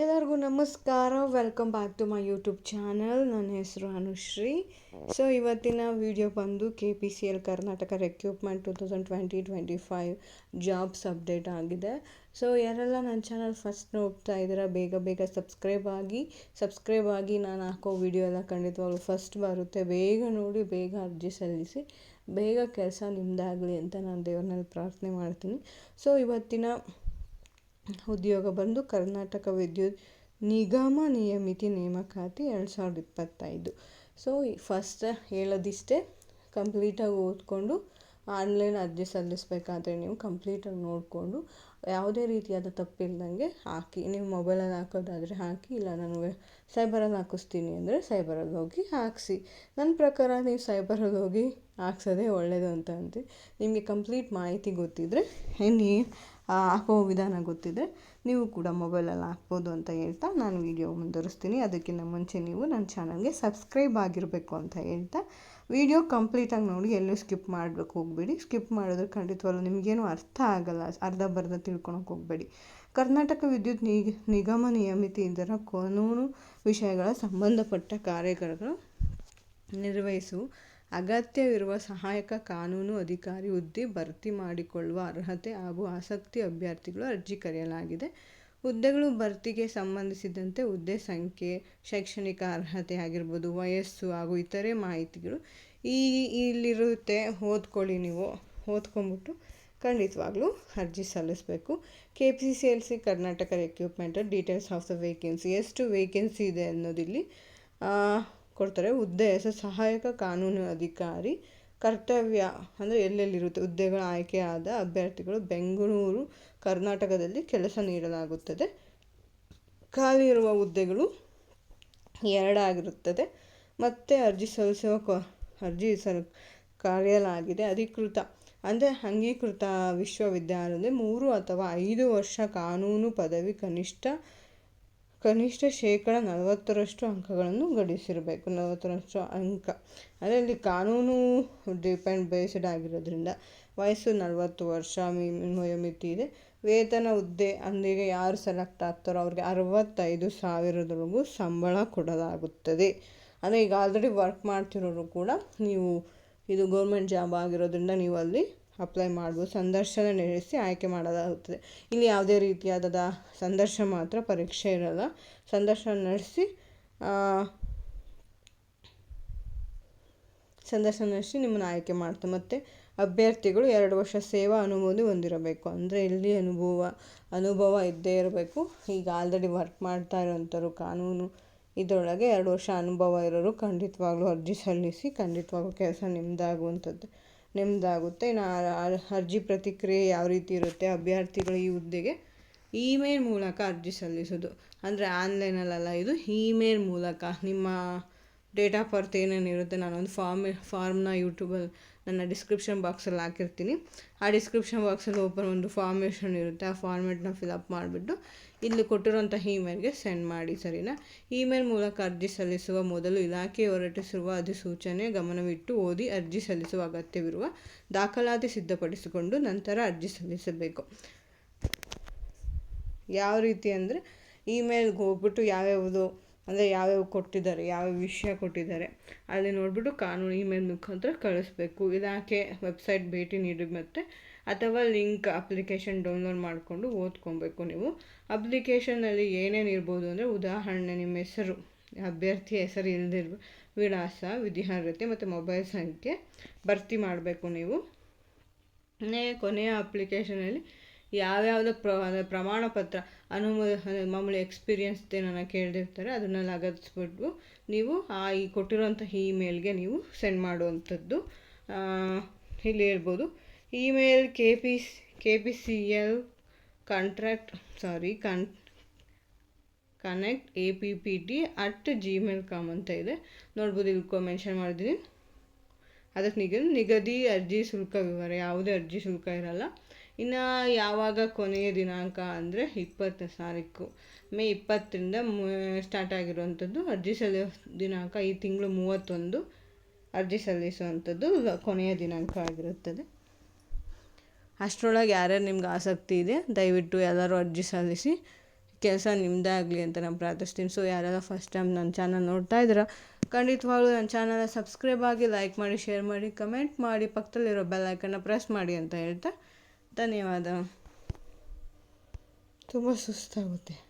ಎಲ್ಲರಿಗೂ ನಮಸ್ಕಾರ. Welcome back to my YouTube channel ನನ್ನ ಹೆಸರು ಅನುಶ್ರೀ. ಸೊ ಇವತ್ತಿನ ವಿಡಿಯೋ ಬಂದು K P C L Karnataka recruitment two thousand twenty twenty five jobs update ಆಗಿದೆ. ಸೊ ಯಾರೆಲ್ಲ ನನ್ನ ಚಾನಲ್ ಫಸ್ಟ್ ನೋಡ್ತಾ ಇದ್ದೀರಾ, ಬೇಗ ಬೇಗ ಸಬ್ಸ್ಕ್ರೈಬ್ ಆಗಿ ಸಬ್ಸ್ಕ್ರೈಬ್ ಆಗಿ ನಾನು ಹಾಕೋ ವಿಡಿಯೋ ಎಲ್ಲ ಖಂಡಿತವಾಗ್ಲೂ ಫಸ್ಟ್ ಬರುತ್ತೆ. ಬೇಗ ನೋಡಿ, ಬೇಗ ಅರ್ಜಿ ಸಲ್ಲಿಸಿ, ಬೇಗ ಕೆಲಸ ನಿಮ್ಮದಾಗಲಿ ಅಂತ ನಾನು ದೇವ್ರನ್ನಲ್ಲಿ ಪ್ರಾರ್ಥನೆ ಮಾಡ್ತೀನಿ. ಸೊ ಇವತ್ತಿನ ಉದ್ಯೋಗ ಬಂದು ಕರ್ನಾಟಕ ವಿದ್ಯುತ್ ನಿಗಮ ನಿಯಮಿತಿ ನೇಮಕಾತಿ ಎರಡು ಸಾವಿರದ ಇಪ್ಪತ್ತೈದು. ಸೊ ಫಸ್ಟ್ ಹೇಳೋದಿಷ್ಟೇ ಕಂಪ್ಲೀಟಾಗಿ ಓದ್ಕೊಂಡು ಆನ್ಲೈನ್ ಅರ್ಜಿ ಸಲ್ಲಿಸಬೇಕಾದ್ರೆ ನೀವು ಕಂಪ್ಲೀಟಾಗಿ ನೋಡಿಕೊಂಡು ಯಾವುದೇ ರೀತಿಯಾದ ತಪ್ಪಿಲ್ದಂಗೆ ಹಾಕಿ, ನೀವು ಮೊಬೈಲಲ್ಲಿ ಹಾಕೋದಾದರೆ ಹಾಕಿ, ಇಲ್ಲ ನಾನು ಸೈಬರಲ್ಲಿ ಹಾಕಿಸ್ತೀನಿ ಅಂದರೆ ಸೈಬರಲ್ಲಿ ಹೋಗಿ ಹಾಕಿಸಿ. ನನ್ನ ಪ್ರಕಾರ ನೀವು ಸೈಬರಲ್ಲಿ ಹೋಗಿ ಹಾಕ್ಸೋದೇ ಒಳ್ಳೆಯದು ಅಂತ ಅಂತೀವಿ. ನಿಮಗೆ ಕಂಪ್ಲೀಟ್ ಮಾಹಿತಿ ಗೊತ್ತಿದ್ದರೆ ನೀ ಹಾಕೋ ವಿಧಾನ ಗೊತ್ತಿದೆ. ನೀವು ಕೂಡ ಮೊಬೈಲಲ್ಲಿ ಹಾಕ್ಬೋದು ಅಂತ ಹೇಳ್ತಾ ನಾನು ವೀಡಿಯೋ ಮುಂದುವರಿಸ್ತೀನಿ. ಅದಕ್ಕಿಂತ ಮುಂಚೆ ನೀವು ನನ್ನ ಚಾನಲ್ಗೆ ಸಬ್ಸ್ಕ್ರೈಬ್ ಆಗಿರಬೇಕು ಅಂತ ಹೇಳ್ತಾ. ವೀಡಿಯೋ ಕಂಪ್ಲೀಟಾಗಿ ನೋಡಿ, ಎಲ್ಲೂ ಸ್ಕಿಪ್ ಮಾಡಬೇಕು, ಹೋಗಬೇಡಿ. ಸ್ಕಿಪ್ ಮಾಡಿದ್ರೆ ಖಂಡಿತವಾಗ್ಲೂ ನಿಮಗೇನು ಅರ್ಥ ಆಗಲ್ಲ, ಅರ್ಧ ಬರ್ಧ ತಿಳ್ಕೊಳಕ್ಕೆ ಹೋಗಬೇಡಿ. ಕರ್ನಾಟಕ ವಿದ್ಯುತ್ ನಿಗಮ ನಿಯಮಿತಿ ಇದರ ಕಾನೂನು ವಿಷಯಗಳ ಸಂಬಂಧಪಟ್ಟ ಕಾರ್ಯಗಳನ್ನು ನಿರ್ವಹಿಸುವ ಅಗತ್ಯವಿರುವ ಸಹಾಯಕ ಕಾನೂನು ಅಧಿಕಾರಿ ಹುದ್ದೆ ಭರ್ತಿ ಮಾಡಿಕೊಳ್ಳುವ ಅರ್ಹತೆ ಹಾಗೂ ಆಸಕ್ತಿ ಅಭ್ಯರ್ಥಿಗಳು ಅರ್ಜಿ ಕರೆಯಲಾಗಿದೆ. ಹುದ್ದೆಗಳು ಭರ್ತಿಗೆ ಸಂಬಂಧಿಸಿದಂತೆ ಹುದ್ದೆ ಸಂಖ್ಯೆ, ಶೈಕ್ಷಣಿಕ ಅರ್ಹತೆ ಆಗಿರ್ಬೋದು, ವಯಸ್ಸು ಹಾಗೂ ಇತರೆ ಮಾಹಿತಿಗಳು ಈ ಇಲ್ಲಿರುತ್ತೆ. ಓದ್ಕೊಳ್ಳಿ ನೀವು. ಓದ್ಕೊಂಬಿಟ್ಟು ಖಂಡಿತವಾಗ್ಲೂ ಅರ್ಜಿ ಸಲ್ಲಿಸಬೇಕು. K P C L C Karnataka recruitment details of the vacancy ಎಷ್ಟು ವೇಕೆನ್ಸಿ ಇದೆ ಅನ್ನೋದಿಲ್ಲಿ ಕೊಡ್ತಾರೆ. ಹುದ್ದೆ ಹೆಸರು ಸಹಾಯಕ ಕಾನೂನು ಅಧಿಕಾರಿ, ಕರ್ತವ್ಯ ಅಂದರೆ ಎಲ್ಲೆಲ್ಲಿರುತ್ತೆ? ಹುದ್ದೆಗಳ ಆಯ್ಕೆಯಾದ ಅಭ್ಯರ್ಥಿಗಳು ಬೆಂಗಳೂರು, ಕರ್ನಾಟಕದಲ್ಲಿ ಕೆಲಸ ನೀಡಲಾಗುತ್ತದೆ. ಖಾಲಿ ಇರುವ ಹುದ್ದೆಗಳು ಎರಡಾಗಿರುತ್ತದೆ ಮತ್ತು ಅರ್ಜಿ ಸಲ್ಲಿಸುವ ಅರ್ಜಿ ಸಲ್, ಕರೆಯಲಾಗಿದೆ. ಅಧಿಕೃತ ಅಂದರೆ ಅಂಗೀಕೃತ ವಿಶ್ವವಿದ್ಯಾಲಯದಲ್ಲಿ ಮೂರು ಅಥವಾ ಐದು ವರ್ಷ ಕಾನೂನು ಪದವಿ ಕನಿಷ್ಠ ಕನಿಷ್ಠ ಶೇಕಡ ನಲವತ್ತರಷ್ಟು ಅಂಕಗಳನ್ನು ಗಳಿಸಿರಬೇಕು. ನಲವತ್ತರಷ್ಟು ಅಂಕ. ಅಂದರೆ ಇಲ್ಲಿ ಕಾನೂನು ಡಿಪೆಂಡ್ ಬೇಸ್ಡ್ ಆಗಿರೋದ್ರಿಂದ ವಯಸ್ಸು ನಲವತ್ತು ವರ್ಷ ವಯೋಮಿತಿ ಇದೆ. ವೇತನ ಹುದ್ದೆ ಅಂದಿಗೆ ಯಾರು ಸೆಲೆಕ್ಟ್ ಆಗ್ತಾರೋ ಅವ್ರಿಗೆ ಅರವತ್ತೈದು ಸಾವಿರದವರೆಗೂ ಸಂಬಳ ಕೊಡಲಾಗುತ್ತದೆ. ಅಂದರೆ ಈಗ ಆಲ್ರೆಡಿ ವರ್ಕ್ ಮಾಡ್ತಿರೋರು ಕೂಡ ನೀವು, ಇದು ಗೌರ್ಮೆಂಟ್ ಜಾಬ್ ಆಗಿರೋದ್ರಿಂದ ನೀವು ಅಲ್ಲಿ ಅಪ್ಲೈ ಮಾಡ್ಬೋದು, ಸಂದರ್ಶನ ನಡೆಸಿ ಆಯ್ಕೆ ಮಾಡಲಾಗುತ್ತದೆ. ಇಲ್ಲಿ ಯಾವುದೇ ರೀತಿಯಾದ ಸಂದರ್ಶನ ಮಾತ್ರ ಪರೀಕ್ಷೆ ಇರಲ್ಲ. ಸಂದರ್ಶನ ನಡೆಸಿ ಸಂದರ್ಶನ ನಡೆಸಿ ನಿಮ್ಮನ್ನು ಆಯ್ಕೆ ಮಾಡ್ತಾರೆ ಮತ್ತು ಅಭ್ಯರ್ಥಿಗಳು ಎರಡು ವರ್ಷ ಸೇವಾ ಅನುಭವ ಹೊಂದಿರಬೇಕು. ಅಂದರೆ ಇಲ್ಲಿ ಅನುಭವ ಅನುಭವ ಇದ್ದೇ ಇರಬೇಕು. ಈಗ ಆಲ್ರೆಡಿ ವರ್ಕ್ ಮಾಡ್ತಾ ಇರೋಂಥವ್ರು ಕಾನೂನು ಇದರೊಳಗೆ ಎರಡು ವರ್ಷ ಅನುಭವ ಇರೋರು ಖಂಡಿತವಾಗ್ಲೂ ಅರ್ಜಿ ಸಲ್ಲಿಸಿ ಖಂಡಿತವಾಗ್ಲೂ ಕೆಲಸ ನಿಮ್ಮದಾಗುವಂಥದ್ದು ನಿಮ್ಮದಾಗುತ್ತೆ. ಇನ್ನು ಅರ್ಜಿ ಪ್ರತಿಕ್ರಿಯೆ ಯಾವ ರೀತಿ ಇರುತ್ತೆ, ಅಭ್ಯರ್ಥಿಗಳು ಈ ಹುದ್ದೆಗೆ ಇಮೇಲ್ ಮೂಲಕ ಅರ್ಜಿ ಸಲ್ಲಿಸೋದು. ಅಂದರೆ ಆನ್ಲೈನಲ್ಲೆಲ್ಲ ಇದು ಇಮೇಲ್ ಮೂಲಕ. ನಿಮ್ಮ ಡೇಟ್ ಆಫ್ ಬರ್ತ್ ಏನೇನಿರುತ್ತೆ, ನಾನೊಂದು ಫಾರ್ಮ್, ಫಾರ್ಮ್ನ ಯೂಟ್ಯೂಬಲ್ಲಿ ನನ್ನ ಡಿಸ್ಕ್ರಿಪ್ಷನ್ ಬಾಕ್ಸಲ್ಲಿ ಹಾಕಿರ್ತೀನಿ. ಆ ಡಿಸ್ಕ್ರಿಪ್ಷನ್ ಬಾಕ್ಸಲ್ಲಿ ಓಪನ್ ಒಂದು ಫಾರ್ಮೇಷನ್ ಇರುತ್ತೆ. ಆ ಫಾರ್ಮೆಟ್ನ ಫಿಲಪ್ ಮಾಡಿಬಿಟ್ಟು ಇಲ್ಲಿ ಕೊಟ್ಟಿರೋಂಥ ಇಮೇಲ್ಗೆ ಸೆಂಡ್ ಮಾಡಿ, ಸರಿನಾ? ಇಮೇಲ್ ಮೂಲಕ ಅರ್ಜಿ ಸಲ್ಲಿಸುವ ಮೊದಲು ಇಲಾಖೆ ಹೊರಟಿಸಿರುವ ಅಧಿಸೂಚನೆ ಗಮನವಿಟ್ಟು ಓದಿ ಅರ್ಜಿ ಸಲ್ಲಿಸುವ ಅಗತ್ಯವಿರುವ ದಾಖಲಾತಿ ಸಿದ್ಧಪಡಿಸಿಕೊಂಡು ನಂತರ ಅರ್ಜಿ ಸಲ್ಲಿಸಬೇಕು. ಯಾವ ರೀತಿ ಅಂದರೆ ಇಮೇಲ್ಗೆ ಹೋಗ್ಬಿಟ್ಟು ಯಾವ್ಯಾವುದು ಅಂದರೆ ಯಾವ್ಯಾವ ಕೊಟ್ಟಿದ್ದಾರೆ ಯಾವ ವಿಷಯ ಕೊಟ್ಟಿದ್ದಾರೆ, ಅಲ್ಲಿ ನೋಡಿಬಿಟ್ಟು ಕಾನೂನು ಇಮೇಲ್ ಮುಖಾಂತರ ಕಳಿಸ್ಬೇಕು. ಇದಾಕೆ ವೆಬ್ಸೈಟ್ ಭೇಟಿ ನೀಡಿ ಮತ್ತೆ ಅಥವಾ ಲಿಂಕ್ ಅಪ್ಲಿಕೇಶನ್ ಡೌನ್ಲೋಡ್ ಮಾಡಿಕೊಂಡು ಓದ್ಕೊಬೇಕು ನೀವು. ಅಪ್ಲಿಕೇಶನಲ್ಲಿ ಏನೇನು ಇರ್ಬೋದು ಅಂದರೆ ಉದಾಹರಣೆ ನಿಮ್ಮ ಹೆಸರು, ಅಭ್ಯರ್ಥಿ ಹೆಸರು ಇಲ್ಲದಿರುವ ವಿಳಾಸ ವಿಧಿಹಾರ್ಹತೆ ಮತ್ತು ಮೊಬೈಲ್ ಸಂಖ್ಯೆ ಭರ್ತಿ ಮಾಡಬೇಕು ನೀವು. ಕೊನೆಯ ಅಪ್ಲಿಕೇಶನಲ್ಲಿ ಯಾವ್ಯಾವುದು ಪ್ರಮಾಣ ಪತ್ರ ಅನುಮೋದ ಮಾಮೂಲಿ ಏನನ್ನ ಕೇಳಿರ್ತಾರೆ ಅದನ್ನು ಲಗತ್ಸ್ಬಿಟ್ಟು ನೀವು ಆ ಈ ಕೊಟ್ಟಿರೋಂಥ ಇಮೇಲ್ಗೆ ನೀವು ಸೆಂಡ್ ಮಾಡುವಂಥದ್ದು. ಇಲ್ಲಿ ಹೇಳ್ಬೋದು. Email K P K P C L contract sorry con connect A P P T at Gmail com ಅಂತ ಇದೆ. ನೋಡ್ಬೋದು ಇಲ್ಲಿ ಮೆನ್ಷನ್ ಮಾಡಿದ್ದೀನಿ. ಅದಕ್ಕೆ ನಿಗ, ನಿಗದಿ ಅರ್ಜಿ ಶುಲ್ಕ ವಿವರ, ಯಾವುದೇ ಅರ್ಜಿ ಶುಲ್ಕ ಇರಲ್ಲ. ಇನ್ನು ಯಾವಾಗ ಕೊನೆಯ ದಿನಾಂಕ ಅಂದರೆ ಇಪ್ಪತ್ತು ತಾರೀಕು. ಮೇ ಇಪ್ಪತ್ತರಿಂದ ಸ್ಟಾರ್ಟ್ ಆಗಿರುವಂಥದ್ದು ಅರ್ಜಿ ಸಲ್ಲಿಸೋ ದಿನಾಂಕ ಈ ತಿಂಗಳು ಮೂವತ್ತೊಂದು. ಅರ್ಜಿ ಸಲ್ಲಿಸುವಂಥದ್ದು ಕೊನೆಯ ದಿನಾಂಕ ಆಗಿರುತ್ತದೆ. ಅಷ್ಟರೊಳಗೆ ಯಾರ್ಯಾರು ನಿಮ್ಗೆ ಆಸಕ್ತಿ ಇದೆ, ದಯವಿಟ್ಟು ಎಲ್ಲರೂ ಅರ್ಜಿ ಸಲ್ಲಿಸಿ. ಕೆಲಸ ನಿಮ್ಮದೇ ಆಗಲಿ ಅಂತ ನಾನು ಪ್ರಾರ್ಥಿಸ್ತೀನಿ. ಸೊ ಯಾರೆಲ್ಲ ಫಸ್ಟ್ ಟೈಮ್ ನನ್ನ ಚಾನಲ್ ನೋಡ್ತಾ ಇದ್ದೀರಾ, ಖಂಡಿತವಾಗ್ಲೂ ನನ್ನ ಚಾನಲ್ನ ಸಬ್ಸ್ಕ್ರೈಬ್ ಆಗಿ ಲೈಕ್ ಮಾಡಿ ಶೇರ್ ಮಾಡಿ ಕಮೆಂಟ್ ಮಾಡಿ, ಪಕ್ಕದಲ್ಲಿರೋ ಬೆಲ್ ಐಕನ್ನ ಪ್ರೆಸ್ ಮಾಡಿ ಅಂತ ಹೇಳ್ತಾ ಧನ್ಯವಾದ. ತುಂಬ ಸುಸ್ತಾಗುತ್ತೆ.